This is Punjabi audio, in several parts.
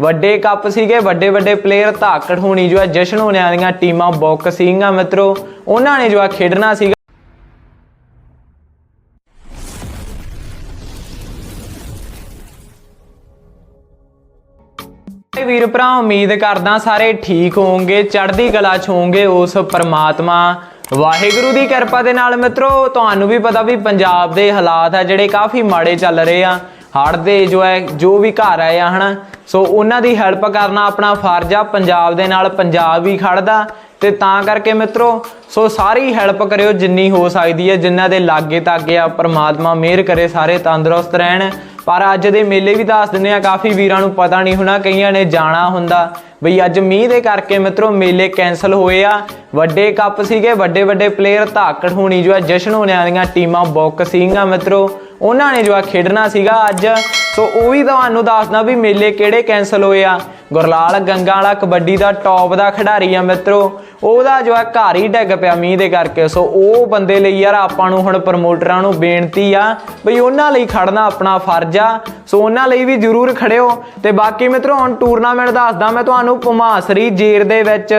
ਵੱਡੇ ਕੱਪ ਸੀਗੇ, ਵੱਡੇ ਵੱਡੇ ਪਲੇਅਰ ਧਾਕੜ ਹੋਣੀ ਜੋ ਹੈ ਜਸ਼ਨ ਹੋਣੇ ਵਾਲੀਆਂ ਟੀਮਾਂ ਬੁੱਕ ਸੀਗੀਆਂ ਮਿੱਤਰੋ। ਉਹਨਾਂ ਨੇ ਜੋ ਹੈ ਖੇਡਣਾ ਸੀਗਾ। ਵੀਰ ਭਰਾ, ਉਮੀਦ ਕਰਦਾ ਸਾਰੇ ਠੀਕ ਹੋਵੋਗੇ, ਚੜ੍ਹਦੀ ਕਲਾ ਚ ਹੋਵੋਗੇ ਉਸ ਪ੍ਰਮਾਤਮਾ। ਵਾਹਿਗੁਰੂ ਦੀ ਕਿਰਪਾ ਦੇ ਨਾਲ ਮਿੱਤਰੋ, ਤੁਹਾਨੂੰ ਵੀ ਪਤਾ ਵੀ ਪੰਜਾਬ ਦੇ ਹਾਲਾਤ ਆ ਜਿਹੜੇ ਕਾਫੀ ਮਾੜੇ ਚੱਲ ਰਹੇ ਆ। ਹੜ੍ਹ ਦੇ ਜੋ ਹੈ, ਜੋ ਵੀ ਘਰ ਆਏ ਆ, ਹਨਾ? ਸੋ ਉਹਨਾਂ ਦੀ ਹੈਲਪ ਕਰਨਾ ਆਪਣਾ ਫਰਜ਼ ਆ, ਪੰਜਾਬ ਦੇ ਨਾਲ ਪੰਜਾਬ ਵੀ ਖੜਦਾ ਤੇ ਤਾਂ ਕਰਕੇ ਮਿੱਤਰੋ, ਸੋ ਸਾਰੀ ਹੈਲਪ ਕਰਿਓ ਜਿੰਨੀ ਹੋ ਸਕਦੀ ਹੈ ਜਿਨ੍ਹਾਂ ਦੇ ਲਾਗੇ ਤਾਗੇ ਆ, ਪਰਮਾਤਮਾ ਮਿਹਰ ਕਰੇ, ਸਾਰੇ ਤੰਦਰੁਸਤ ਰਹਿਣ। ਪਰ ਅੱਜ ਦੇ ਮੇਲੇ ਵੀ ਦੱਸ ਦਿੰਦੇ ਆ, ਕਾਫੀ ਵੀਰਾਂ ਨੂੰ ਪਤਾ ਨਹੀਂ ਹੋਣਾ, ਕਈਆਂ ਨੇ ਜਾਣਾ ਹੁੰਦਾ। ਬਈ ਅੱਜ ਮੀਂਹ ਦੇ ਕਰਕੇ ਮਿੱਤਰੋ, ਮੇਲੇ ਕੈਨਸਲ ਹੋਏ ਆ। ਵੱਡੇ ਕੱਪ ਸੀਗੇ ਵੱਡੇ ਵੱਡੇ ਪਲੇਅਰ ਧਾਕੜ ਹੋਣੀ ਜੋ ਹੈ, ਜਸ਼ਨ ਹੋਣੇ ਵਾਲੀਆਂ ਟੀਮਾਂ ਬੁੱਕ ਸੀਗੀਆਂ ਮਿੱਤਰੋ। ਉਹਨਾਂ ਨੇ ਜੋ ਹੈ ਖੇਡਣਾ ਸੀਗਾ ਅੱਜ। ਸੋ ਉਹ ਵੀ ਤੁਹਾਨੂੰ ਦੱਸਦਾ ਵੀ ਮੇਲੇ ਕਿਹੜੇ ਕੈਨਸਲ ਹੋਏ ਆ। ਗੁਰਲਾਲ ਗੰਗਾ ਵਾਲਾ ਕਬੱਡੀ ਦਾ ਟੌਪ ਦਾ ਖਿਡਾਰੀ ਆ ਮਿੱਤਰੋ। ਉਹਦਾ ਜੋ ਹੈ ਘਰ ਹੀ ਡਿੱਗ ਪਿਆ ਮੀਂਹ ਦੇ ਕਰਕੇ। ਸੋ ਉਹ ਬੰਦੇ ਲਈ ਯਾਰ ਆਪਾਂ ਨੂੰ ਹੁਣ ਪ੍ਰਮੋਟਰਾਂ ਨੂੰ ਬੇਨਤੀ ਆ ਬਈ ਉਹਨਾਂ ਲਈ ਖੜਨਾ ਆਪਣਾ ਫਰਜ਼ ਆ। ਸੋ ਉਹਨਾਂ ਲਈ ਵੀ ਜ਼ਰੂਰ ਖੜਿਓ ਤੇ ਬਾਕੀ ਮਿੱਤਰੋ, ਹੁਣ ਟੂਰਨਾਮੈਂਟ ਦੱਸਦਾ ਮੈਂ ਤੁਹਾਨੂੰ ਭਮਾਸਰੀ ਜੇਰ ਦੇ ਵਿੱਚ,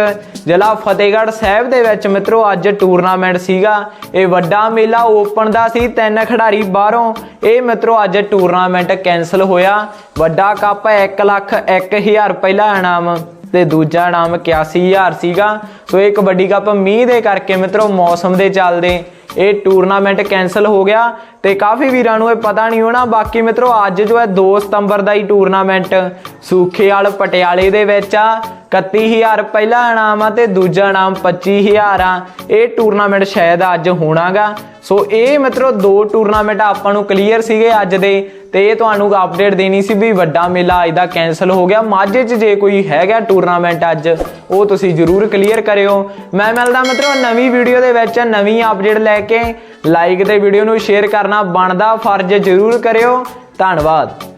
ਜ਼ਿਲ੍ਹਾ ਫਤਿਹਗੜ੍ਹ ਸਾਹਿਬ ਦੇ ਵਿੱਚ ਮਿੱਤਰੋ, ਅੱਜ ਟੂਰਨਾਮੈਂਟ ਸੀਗਾ। ਇਹ ਵੱਡਾ ਮੇਲਾ ਓਪਨ ਦਾ ਸੀ, ਤਿੰਨ ਖਿਡਾਰੀ ਬਾਹਰੋਂ। ਇਹ ਮਿੱਤਰੋ, ਅੱਜ ਟੂਰਨਾਮੈਂਟ ਕੈਨਸਲ ਹੋਇਆ। ਵੱਡਾ ਕੱਪ 1 ਲੱਖ 1000 ਪਹਿਲਾ ਇਨਾਮ ਤੇ ਦੂਜਾ ਇਨਾਮ 81000 ਸੀਗਾ। ਸੋ ਇਹ ਕਬੱਡੀ ਕੱਪ ਮੀਂਹ ਦੇ ਕਰਕੇ ਮਿੱਤਰੋ, ਮੌਸਮ ਦੇ ਚੱਲਦੇ ਇਹ ਟੂਰਨਾਮੈਂਟ ਕੈਨਸਲ ਹੋ ਗਿਆ ਤੇ ਕਾਫੀ ਵੀਰਾਂ ਨੂੰ ਇਹ ਪਤਾ ਨਹੀਂ ਹੋਣਾ। ਬਾਕੀ ਮਿੱਤਰੋ, ਅੱਜ ਜੋ ਹੈ 2 ਸਤੰਬਰ ਦਾ ਹੀ ਟੂਰਨਾਮੈਂਟ ਸੂਖੇਵਾਲ ਪਟਿਆਲੇ ਦੇ ਵਿੱਚ ਆ। 31000 ਪਹਿਲਾ ਇਨਾਮ ਆ ਤੇ ਦੂਜਾ ਇਨਾਮ 25000 ਆ। ਇਹ ਟੂਰਨਾਮੈਂਟ ਸ਼ਾਇਦ ਅੱਜ ਹੋਣਾਗਾ। ਸੋ ਇਹ ਮਿੱਤਰੋ, ਦੋ ਟੂਰਨਾਮੈਂਟ ਆਪਾਂ ਨੂੰ ਕਲੀਅਰ ਸੀਗੇ ਅੱਜ ਦੇ ਤੇ ਇਹ ਤੁਹਾਨੂੰ ਅਪਡੇਟ ਦੇਣੀ ਸੀ ਵੀ ਵੱਡਾ ਮੇਲਾ ਅੱਜ ਦਾ ਕੈਨਸਲ ਹੋ ਗਿਆ। ਮਾਝੇ 'ਚ ਜੇ ਕੋਈ ਹੈਗਾ ਟੂਰਨਾਮੈਂਟ ਅੱਜ, ਉਹ ਤੁਸੀਂ ਜਰੂਰ ਕਲੀਅਰ ਕਰਿਓ। ਮੈਂ ਮਿਲਦਾ ਮਿੱਤਰੋ ਨਵੀਂ ਵੀਡੀਓ ਦੇ ਵਿੱਚ, ਨਵੀਂ ਅਪਡੇਟ ਲੈ ਕੇ। ਲਾਈਕ ਤੇ ਵੀਡੀਓ ਨੂੰ ਸ਼ੇਅਰ ਕਰਨਾ ਬਣਦਾ ਫਰਜ਼ ਜਰੂਰ ਕਰਿਓ। ਧੰਨਵਾਦ।